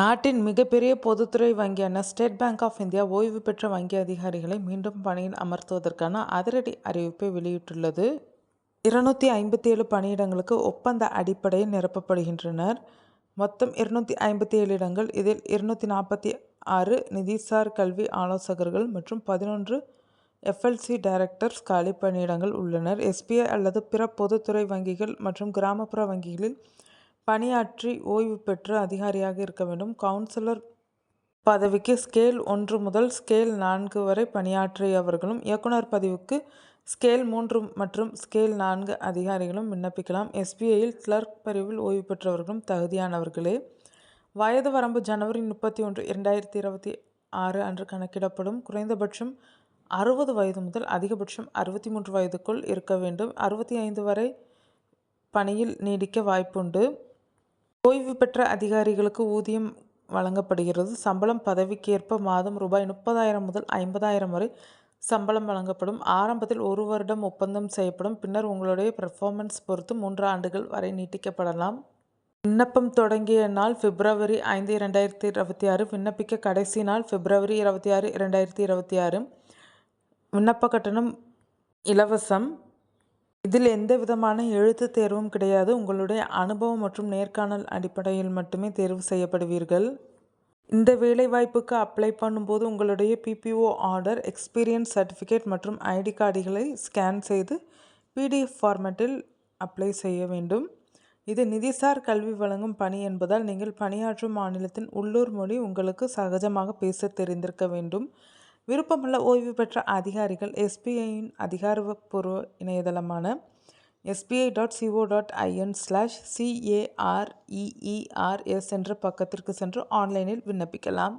நாட்டின் மிகப்பெரிய பொதுத்துறை வங்கியான ஸ்டேட் பேங்க் ஆஃப் இந்தியா ஓய்வு பெற்ற வங்கி அதிகாரிகளை மீண்டும் பணியில் அமர்த்துவதற்கான அதிரடி அறிவிப்பை வெளியிட்டுள்ளது. இருநூத்தி ஐம்பத்தி ஏழு பணியிடங்களுக்கு ஒப்பந்த அடிப்படையில் நிரப்பப்படுகின்றனர். மொத்தம் இருநூத்தி ஐம்பத்தி ஏழு இடங்கள். இதில் இருநூத்தி நாற்பத்தி ஆறு நிதிசார் கல்வி ஆலோசகர்கள் மற்றும் பதினொன்று எஃப்எல்சி டைரக்டர்ஸ் காலி பணியிடங்கள் உள்ளனர். எஸ்பிஐ அல்லது பிற பொதுத்துறை வங்கிகள் மற்றும் கிராமப்புற வங்கிகளில் பணியாற்றி ஓய்வு பெற்ற அதிகாரியாக இருக்க வேண்டும். கவுன்சிலர் பதவிக்கு ஸ்கேல் ஒன்று முதல் ஸ்கேல் நான்கு வரை பணியாற்றியவர்களும் இயக்குனர் பதவிக்கு ஸ்கேல் மூன்று மற்றும் ஸ்கேல் நான்கு அதிகாரிகளும் விண்ணப்பிக்கலாம். எஸ்பிஐயில் கிளர்க் பிரிவில் ஓய்வு பெற்றவர்களும் தகுதியானவர்களே. வயது வரம்பு ஜனவரி முப்பத்தி ஒன்று இரண்டாயிரத்தி இருபத்தி ஆறு அன்று கணக்கிடப்படும். குறைந்தபட்சம் அறுபது வயது முதல் அதிகபட்சம் அறுபத்தி மூன்று வயதுக்குள் இருக்க வேண்டும். அறுபத்தி ஐந்து வரை பணியில் நீடிக்க வாய்ப்புண்டு. ஓய்வு பெற்ற அதிகாரிகளுக்கு ஊதியம் வழங்கப்படுகிறது. சம்பளம் பதவிக்கேற்ப மாதம் ரூபாய் முப்பதாயிரம் முதல் ஐம்பதாயிரம் வரை சம்பளம் வழங்கப்படும். ஆரம்பத்தில் ஒரு வருடம் ஒப்பந்தம் செய்யப்படும். பின்னர் உங்களுடைய பெர்ஃபார்மன்ஸ் பொறுத்து மூன்று ஆண்டுகள் வரை நீட்டிக்கப்படலாம். விண்ணப்பம் தொடங்கிய நாள் பிப்ரவரி ஐந்து இரண்டாயிரத்தி இருபத்தி ஆறு. விண்ணப்பிக்க கடைசி நாள் பிப்ரவரி இருபத்தி ஆறு இரண்டாயிரத்தி இருபத்தி ஆறு. விண்ணப்ப கட்டணம் இலவசம். இதில் எந்த விதமான எழுத்து தேர்வும் கிடையாது. உங்களுடைய அனுபவம் மற்றும் நேர்காணல் அடிப்படையில் மட்டுமே தேர்வு செய்யப்படுவீர்கள். இந்த வேலைவாய்ப்புக்கு அப்ளை பண்ணும்போது உங்களுடைய பிபிஓ ஆர்டர் எக்ஸ்பீரியன்ஸ் சர்டிஃபிகேட் மற்றும் ஐடி கார்டுகளை ஸ்கேன் செய்து பிடிஎஃப் ஃபார்மேட்டில் அப்ளை செய்ய வேண்டும். இது நிதிசார் கல்வி வழங்கும் பணி என்பதால் நீங்கள் பணியாற்றும் மாநிலத்தின் உள்ளூர் மொழி உங்களுக்கு சகஜமாக பேச தெரிந்திருக்க வேண்டும். விருப்பமுள்ள ஓய்வு பெற்ற அதிகாரிகள் எஸ்பிஐயின் அதிகாரப்பூர்வ இணையதளமான SBI dot CO dot IN slash CAREERS என்ற பக்கத்திற்கு சென்று ஆன்லைனில் விண்ணப்பிக்கலாம்.